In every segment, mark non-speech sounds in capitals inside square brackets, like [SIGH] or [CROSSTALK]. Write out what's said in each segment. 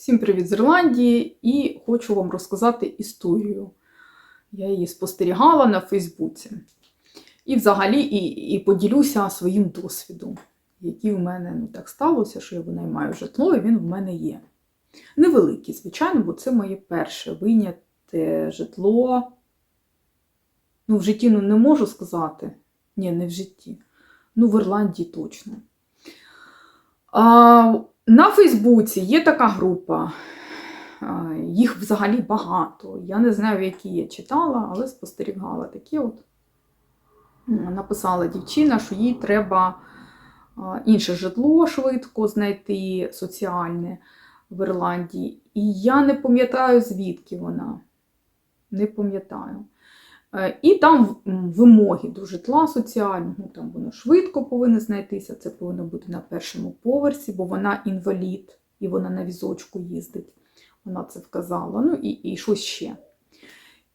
Всім привіт з Ірландії і хочу вам розказати історію. Я її спостерігала на Фейсбуці. І взагалі і, і поділюся своїм досвідом, який в мене ну, так сталося, що я винаймаю житло, і він в мене є. Невеликий, звичайно, бо це моє перше вийняте житло. Ну, в житті ну, не можу сказати. Ні, не в житті. Ну, в Ірландії точно. А, на Фейсбуці є така група, їх взагалі багато. Я не знаю, в якій я читала, але спостерігала такі от. Написала дівчина, що їй треба інше житло швидко знайти, соціальне в Ірландії. І я не пам'ятаю, звідки вона. Не пам'ятаю. Е, І там вимоги до житла соціального, там воно швидко повинно знайтися, це повинно бути на першому поверсі, бо вона інвалід і вона на візочку їздить. Вона це вказала. Ну і, і щось ще.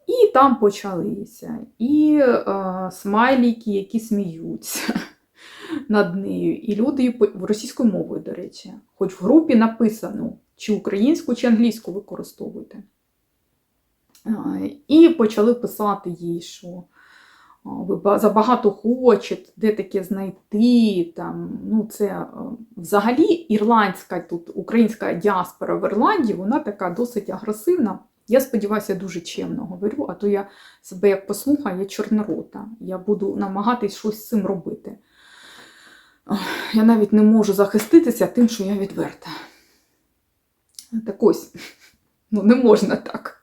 І там почалися. І е, смайліки, які сміються [LAUGHS] над нею. І люди російською мовою, до речі, хоч в групі написано, чи українську, чи англійську використовуйте. А, І почали писати їй, що ви забагато хочете, де таке знайти. Там, ну, це е, взагалі ірландська тут українська діаспора в Ірландії, вона така досить агресивна. Я сподіваюся, я дуже чемно говорю, а то я себе як послухаю, я чорнорота. Я буду намагатись щось з цим робити. Я навіть не можу захиститися тим, що я відверта. Так ось, ну не можна так.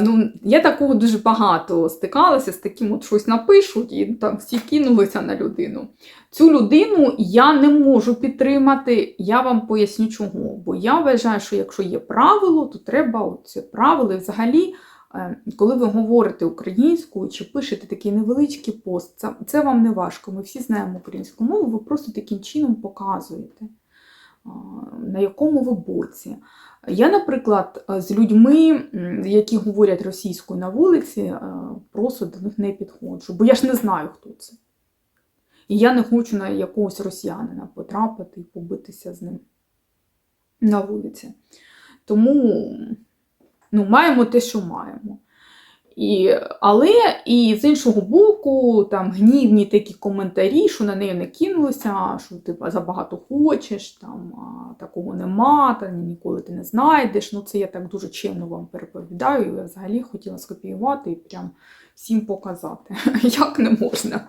Ну, я такого дуже багато стикалася з таким, от щось напишуть, і там всі кинулися на людину. Цю людину я не можу підтримати, я вам поясню чого. Бо я вважаю, що якщо є правило, то треба це правило. Взагалі, е, коли ви говорите українською чи пишете такий невеличкий пост, це, це вам не важко. Ми всі знаємо українську мову, ви просто таким чином показуєте, на якому ви боці. Я, наприклад, з людьми, які говорять російською на вулиці, е, просто до них не підходжу, бо я ж не знаю, хто це. І я не хочу на якогось росіянина потрапити і побитися з ним на вулиці. Тому ну, маємо те, що маємо. І, але і з іншого боку, там гнівні такі коментарі, що на неї не кинулися, що ти забагато хочеш, там а, такого нема, та ніколи ти не знайдеш. Ну, це я так дуже чемно вам переповідаю. Я взагалі хотіла скопіювати і прям всім показати, [LAUGHS] як не можна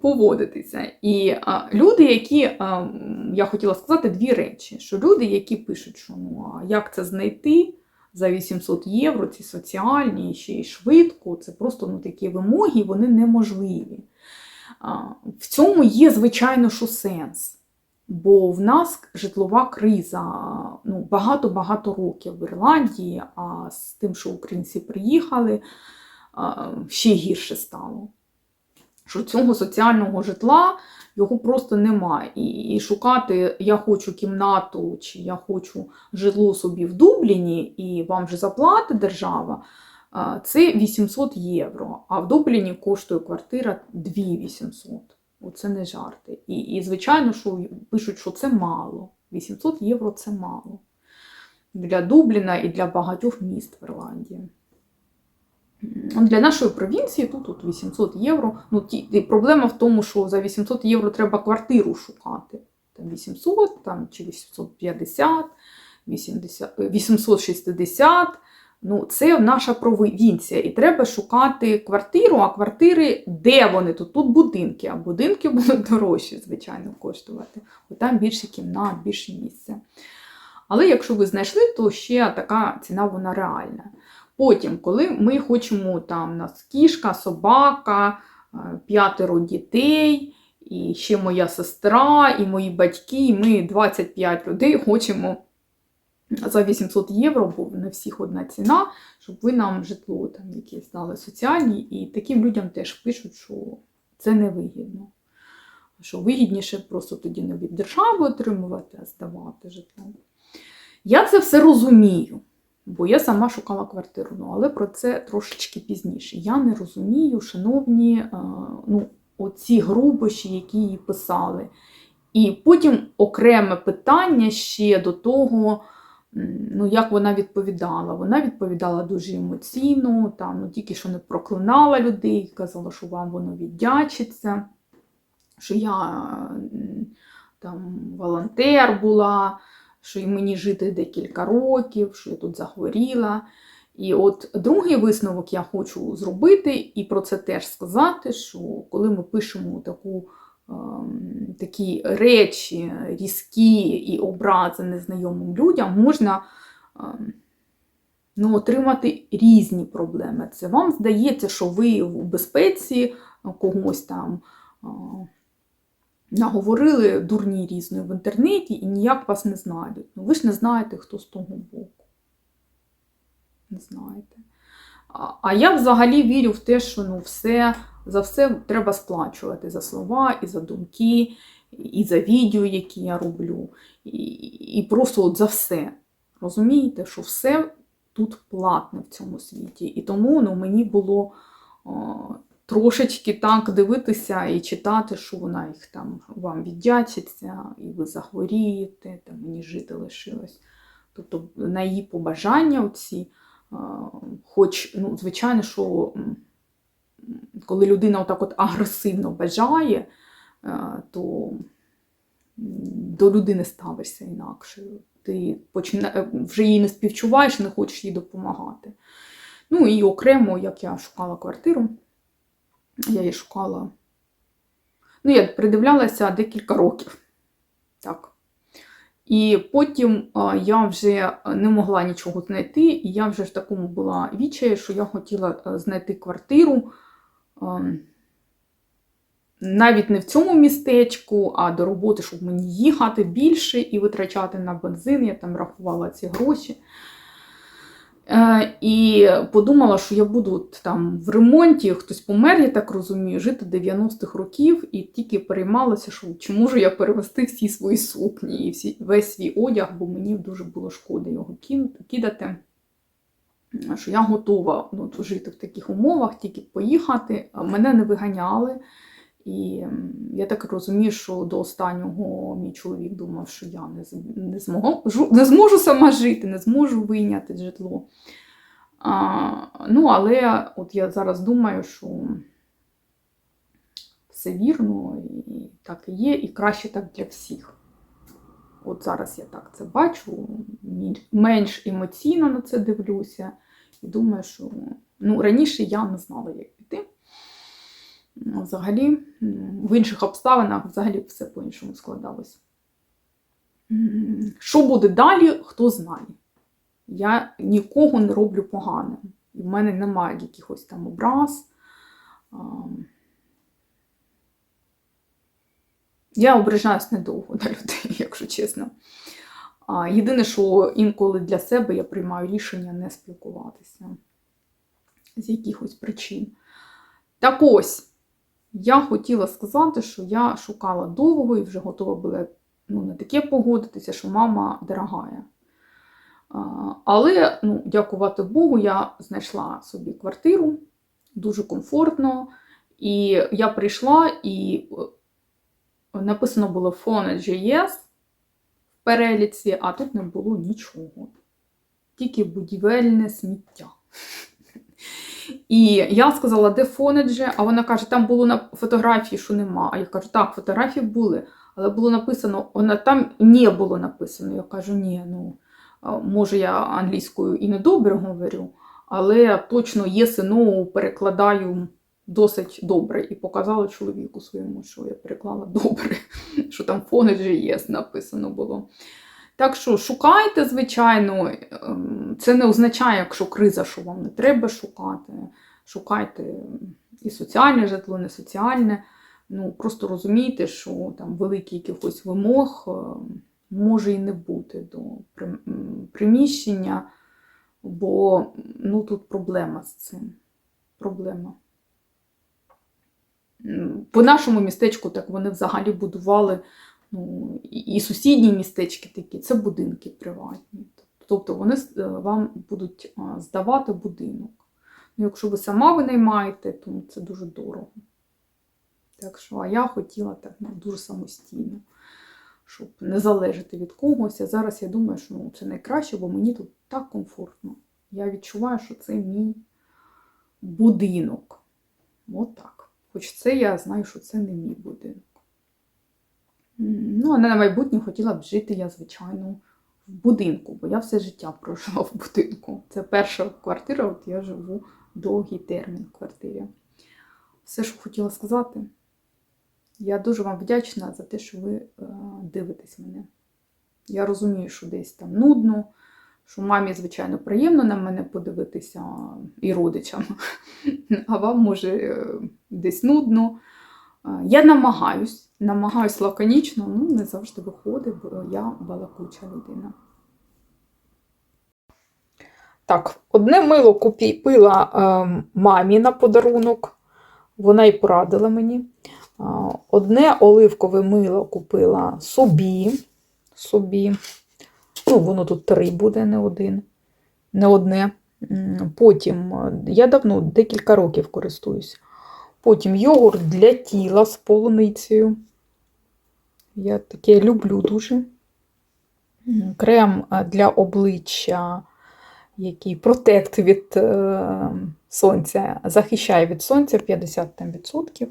поводитися. І а, люди, які, а, я хотіла сказати дві речі: що люди, які пишуть, що ну, а як це знайти за 800 євро, ці соціальні, ще й швидко, це просто ну, такі вимоги, вони неможливі. В цьому є, звичайно, що сенс. Бо в нас житлова криза ну, багато-багато років в Ірландії, а з тим, що українці приїхали, ще гірше стало що цього соціального житла його просто немає. І, і шукати я хочу кімнату, чи я хочу житло собі в Дубліні, і вам вже заплатить держава. Це 800 євро, а в Дубліні коштує квартира 2800. Оце не жарти. І, і звичайно, що пишуть, що це мало. 800 євро це мало. Для Дубліна і для багатьох міст в Ірландії. Для нашої провінції тут, тут 800 євро. Ну, ті, проблема в тому, що за 800 євро треба квартиру шукати. Там 800 там, чи 850, 80, е, 860. Ну, це наша провінція. І треба шукати квартиру, а квартири, де вони? Тут тут будинки, а будинки [LAUGHS] будуть дорожчі, звичайно, коштувати. Бо там більше кімнат, більше місця. Але якщо ви знайшли, то ще така ціна вона реальна. Потім, коли ми хочемо там у нас кішка, собака, е, п'ятеро дітей, і ще моя сестра, і мої батьки, і ми 25 людей хочемо за 800 євро, бо на всіх одна ціна, щоб ви нам житло там якесь дали соціальні. І таким людям теж пишуть, що це невигідно. Що вигідніше просто тоді не від держави отримувати, а здавати житло. Я це все розумію. Бо я сама шукала квартиру, ну, але про це трошечки пізніше. Я не розумію, шановні, е, ну, оці грубощі, які їй писали. І потім окреме питання ще до того, ну, як вона відповідала. Вона відповідала дуже емоційно, там, ну, тільки що не проклинала людей, казала, що вам воно віддячиться, що я там, волонтер була, що і мені жити декілька років, що я тут захворіла. І от другий висновок я хочу зробити, і про це теж сказати, що коли ми пишемо таку, ем, такі речі різкі і образи незнайомим людям, можна ем, ну, отримати різні проблеми. Це вам здається, що ви в безпеці когось там а, наговорили дурні різної в інтернеті і ніяк вас не знайдуть. Ну, ви ж не знаєте, хто з того боку. Не знаєте. А, а я взагалі вірю в те, що ну, все, за все треба сплачувати за слова і за думки, і за відео, які я роблю, і, і просто от за все. Розумієте, що все тут платне в цьому світі. І тому ну, мені було трошечки так дивитися і читати, що вона їх там вам віддячиться, і ви захворієте, там мені жити лишилось. Тобто на її побажання оці. Хоч, ну, звичайно, що коли людина отак от агресивно бажає, то до людини ставишся інакше. Ти почина... е, вже її не співчуваєш, не хочеш їй допомагати. Ну і окремо, як я шукала квартиру, я її шукала. Ну, я придивлялася декілька років. Так. І потім я вже не могла нічого знайти, і я вже в такому була відчаї, що я хотіла е, знайти квартиру а, навіть не в цьому містечку, а до роботи, щоб мені їхати більше і витрачати на бензин. Я там рахувала ці гроші. Е, І подумала, що я буду там в ремонті, хтось помер, я так розумію, жити 90-х років, і тільки переймалася, що чи можу я перевести всі свої сукні і всі, весь свій одяг, бо мені дуже було шкода його кидати. Що я готова ну, жити в таких умовах, тільки поїхати. Мене не виганяли. І я так розумію, що до останнього мій чоловік думав, що я не, зможу, не зможу сама жити, не зможу вийняти житло. А, ну, але от я зараз думаю, що все вірно, і так і є, і краще так для всіх. От зараз я так це бачу, менш емоційно на це дивлюся. І думаю, що ну, раніше я не знала, як Взагалі, в інших обставинах взагалі все по-іншому складалось. Що буде далі, хто знає. Я нікого не роблю поганим. І в мене немає якихось там образ. Я ображаюсь недовго на людей, [LAUGHS] якщо чесно. Єдине, що інколи для себе я приймаю рішення не спілкуватися з якихось причин. Так ось, я хотіла сказати, що я шукала довго і вже готова була ну, на таке погодитися, що мама дорогая. Але, ну, дякувати Богу, я знайшла собі квартиру дуже комфортно. І я прийшла і е, написано було Phone.js в переліці, а тут не було нічого. Тільки будівельне сміття. І я сказала, де Phone.js, а вона каже, там було на фотографії, що нема. А я кажу, так, фотографії були, але було написано, вона там не було написано. Я кажу, ні, ну, може, я англійською і не добре говорю, але точно і no перекладаю досить добре. І показала чоловіку своєму, що я переклала добре, [LAUGHS] що там Phone.js написано було. Так що шукайте, звичайно, ем, це не означає, якщо криза, що вам не треба шукати. Шукайте і соціальне житло, не соціальне. Ну, просто розумійте, що там великих якихось вимог е, може і не бути до приміщення, бо ну, тут проблема з цим. Проблема. По нашому містечку так вони взагалі будували ну, і сусідні містечки такі, це будинки приватні. Тобто вони е, вам будуть здавати будинок. Ну, якщо ви сама винаймаєте, то це дуже дорого. Так що, а я хотіла так ну, дуже самостійно. щоб не залежати від когось. А зараз я думаю, що ну, це найкраще, бо мені тут так комфортно. Я відчуваю, що це мій будинок. От. Хоч це я знаю, що це не мій будинок. Ну, а на майбутнє хотіла б жити я, звичайно, в будинку, бо я все життя прожила [LAUGHS] в будинку. Це перша квартира, от я живу довгий термін в квартирі. Все, що хотіла сказати. Я дуже вам вдячна за те, що ви е, дивитесь мене. Я розумію, що десь там нудно, що мамі, звичайно, приємно на мене подивитися і родичам, [LAUGHS] а вам може е, десь нудно. Е, Я намагаюсь, намагаюсь лаконічно, ну не завжди виходить, бо я балакуча людина. Так, одне мило купила е, мамі на подарунок, вона й порадила мені. А, Одне оливкове мило купила собі. собі. Ну, воно тут три буде, не один, не одне. Потім е, я давно декілька років користуюсь. Потім йогурт для тіла з полуницею. Я таке люблю дуже. Крем е, для обличчя, який протект від е, сонця, захищає від сонця 50%.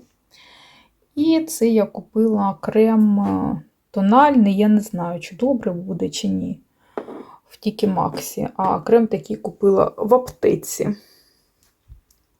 І це я купила крем е, тональний, я не знаю, чи добре буде, чи ні. В Тікі Максі. А крем такий купила в аптеці.